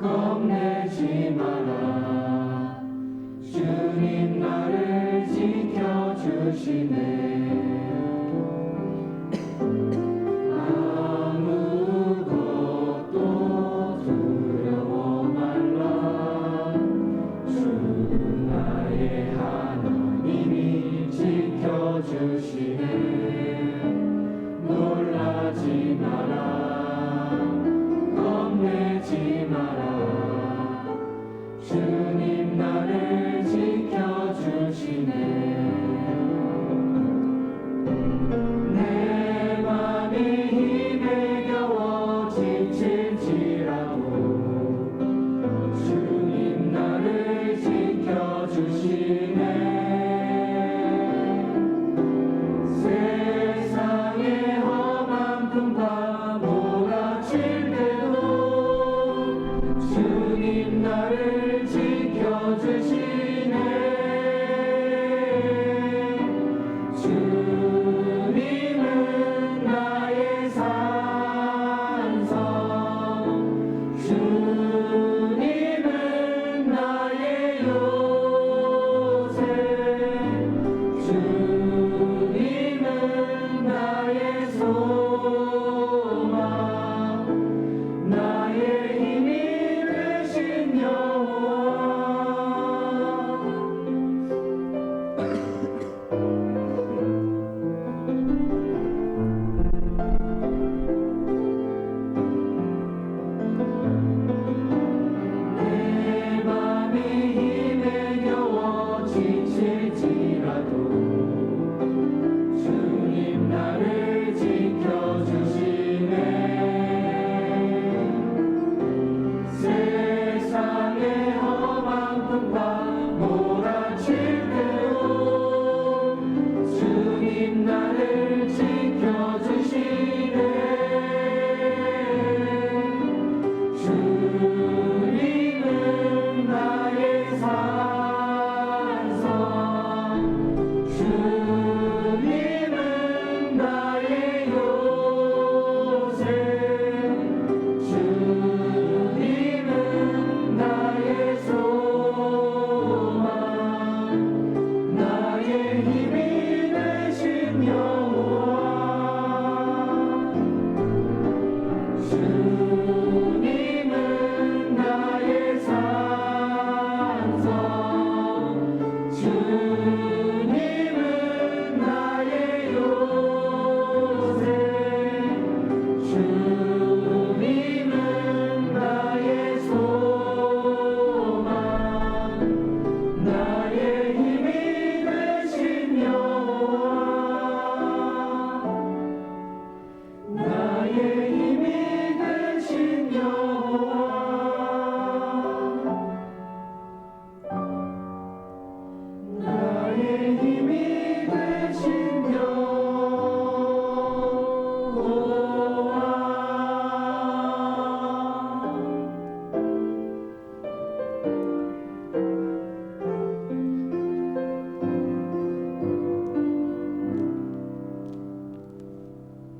겁내지 마라. 주님 나를 지켜주시네. 아무것도 두려워 말라 주 나의 하나님이 지켜주시네. 하지 마라. Hare